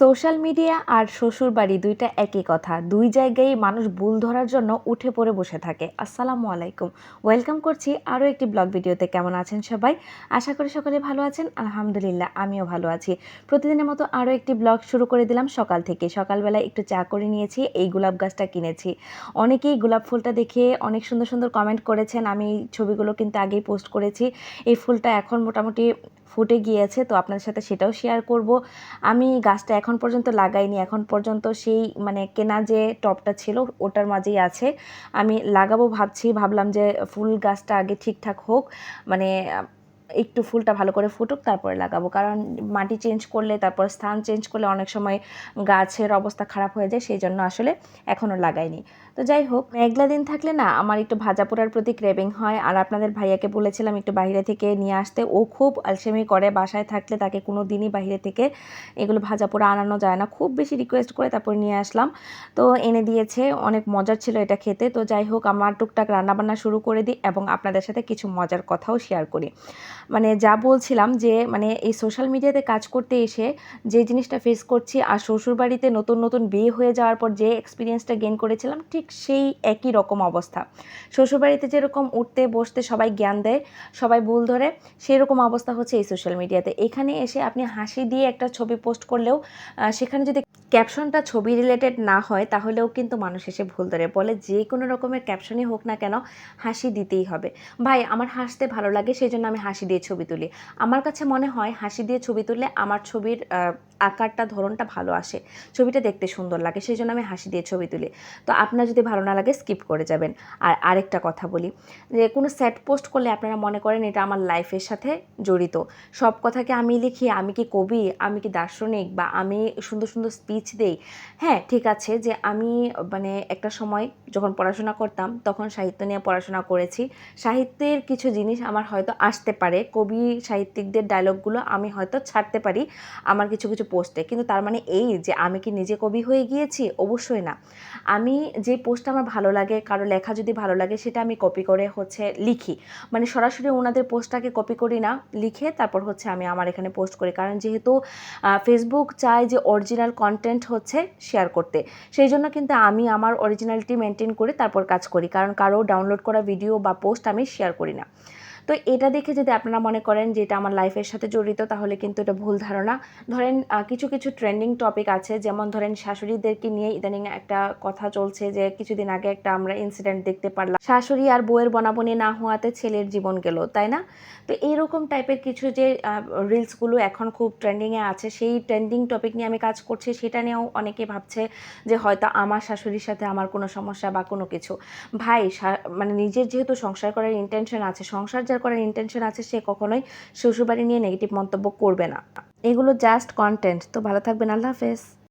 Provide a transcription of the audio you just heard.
Social media আর শ্বশুর বাড়ি দুইটা একই কথা। দুই জায়গায় মানুষ ভুল ধরার জন্য উঠে পড়ে বসে থাকে। আসসালামু আলাইকুম। ওয়েলকাম করছি আরও একটি ব্লগ ভিডিওতে। কেমন আছেন সবাই? আশা করি সকলে ভালো আছেন। আলহামদুলিল্লাহ, আমিও ভালো আছি। প্রতিদিনের মতো আরও একটি ব্লগ শুরু করে দিলাম সকাল থেকে। সকালবেলা একটু চা করে নিয়েছি, এই গোলাপ গাছটা কিনেছি। অনেকেই গোলাপ ফুলটা দেখে অনেক সুন্দর সুন্দর কমেন্ট করেছেন। আমি ছবিগুলো কিন্তু আগেই পোস্ট করেছি। এই ফুলটা এখন মোটামুটি ফুটে গিয়েছে, তো আপনাদের সাথে সেটাও শেয়ার করব। আমি গাছটা এখন পর্যন্ত লাগাইনি। এখন পর্যন্ত সেই মানে কেনা যে টপটা ছিল, ওটার মাঝেই আছে। আমি লাগাবো ভাবছি, ভাবলাম যে ফুল গাছটা আগে ঠিকঠাক হোক। মানে একটু ফুলটা ভালো করে ফুটুক, তারপরে লাগাবো। কারণ মাটি চেঞ্জ করলে, তারপর স্থান চেঞ্জ করলে অনেক সময় গাছের অবস্থা খারাপ হয়ে যায়, সেই জন্য আসলে এখনও লাগাইনি। তো যাই হোক, মেঘলা দিন থাকলে না আমার একটু ভাজা পোড়ার প্রতি ক্রেভিং হয়। আর আপনাদের ভাইয়াকে বলেছিলাম একটু বাইরে থেকে নিয়ে আসতে। ও খুব আলসেমি করে, বাসায় থাকলে তাকে কোনো দিনই বাইরে থেকে এগুলো ভাজা পোড়া আনানো যায় না। খুব বেশি রিকোয়েস্ট করে তারপর নিয়ে আসলাম। তো এনে দিয়েছে, অনেক মজার ছিল এটা খেতে। তো যাই হোক, আমার টুকটাক রান্নাবান্না শুরু করে দিই এবং আপনাদের সাথে কিছু মজার কথাও শেয়ার করি। মানে যা বলছিলাম যে মানে এই সোশ্যাল মিডিয়াতে কাজ করতে এসে যে জিনিসটা ফেস করছি আর শ্বশুরবাড়িতে নতুন নতুন বিয়ে হয়ে যাওয়ার পর যে এক্সপিরিয়েন্সটা গেন করেছিলাম, ঠিক সেই একই রকম অবস্থা। শ্বশুরবাড়িতে যেরকম উঠতে, বসতে সবাই জ্ঞান দেয়, সবাই ভুল ধরে সেই রকম অবস্থা হচ্ছে এই সোশ্যাল মিডিয়াতে এখানে এসে আপনি হাসি দিয়ে একটা ছবি পোস্ট করলেও সেখানে যদি ক্যাপশনটা ছবি রিলেটেড না হয়, তাহলেও কিন্তু মানুষ এসে ভুল ধরে। বলে যে কোনো রকমের ক্যাপশনই হোক না কেন, হাসি দিতেই হবে। ভাই, আমার হাসতে ভালো লাগে সেই জন্য আমি হাসি দিয়ে ছবি তুলি। আমার কাছে মনে হয় হাসি দিয়ে ছবি তুললে আমার ছবির আকারটা, ধরনটা ভালো আসে। ছবিটা দেখতে সুন্দর লাগে সেই জন্য আমি হাসি দিয়ে ছবি তুলি। তো আপনার যদি ভালো না লাগে স্কিপ করে যাবেন। আর আরেকটা কথা বলি, যে কোনো স্যাট পোস্ট করলে আপনারা মনে করেন এটা আমার লাইফের সাথে জড়িত। সব কথাকে আমি লিখি, আমি কি কবি, আমি কি দার্শনিক বা আমি সুন্দর সুন্দর স্পিচ দেই? হ্যাঁ ঠিক আছে, যে আমি মানে একটা সময় যখন পড়াশোনা করতাম, তখন সাহিত্য নিয়ে পড়াশোনা করেছি। সাহিত্যের কিছু জিনিস আমার হয়তো আসতে পারে, কবি, সাহিত্যিকদের ডায়লগগুলো আমি হয়তো ছাড়তে পারি। আমার কিছু কিছু পোস্টে। কিন্তু তার মানে এই যে আমি কি নিজে কবি হয়ে গিয়েছি? অবশ্যই না। আমি যে পোস্ট আমার ভালো লাগে, কারও লেখা যদি ভালো লাগে সেটা আমি কপি করে হচ্ছে লিখি। মানে সরাসরি ওনাদের পোস্টটাকে কপি করি না, লিখে তারপর হচ্ছে আমি আমার এখানে পোস্ট করি। কারণ যেহেতু ফেসবুক চায় যে অরিজিনাল কন্টেন্ট হচ্ছে শেয়ার করতে। সেই জন্য কিন্তু আমি আমার অরিজিনালিটি মেনটেন করে তারপর কাজ করি। কারণ কারও ডাউনলোড করা ভিডিও বা পোস্ট আমি শেয়ার করি না। তো এটা দেখে যদি আপনারা মনে করেন যে এটা আমার লাইফের সাথে জড়িত, তাহলে কিন্তু এটা ভুল ধারণা। ধরেন কিছু কিছু ট্রেন্ডিং টপিক আছে, যেমন ধরেন শাশুড়িদেরকে নিয়ে ইদানিং একটা কথা চলছে যে কিছুদিন আগে একটা আমরা ইনসিডেন্ট দেখতে পারলাম। শাশুড়ি আর বউয়ের বনাবনি না হওয়াতে ছেলের জীবন গেল, তাই না? তো এইরকম টাইপের কিছু যে রিলসগুলো এখন খুব ট্রেন্ডিংয়ে আছে, সেই ট্রেন্ডিং টপিক নিয়ে আমি কাজ করছি, সেটা নিয়েও অনেকে ভাবছে যে হয়তো আমার শাশুড়ির সাথে আমার কোনো সমস্যা বা কোনো কিছু। ভাই মানে নিজের যেহেতু সংসার করার ইন্টেনশন আছে, সংসার যার করার ইন্টেনশন আছে, সে কখনোই শ্বশুরবাড়ি নিয়ে নেগেটিভ মন্তব্য করবে না। এগুলো জাস্ট কন্টেন্ট তো ভালো থাকবেন। আল্লাহ হাফেজ।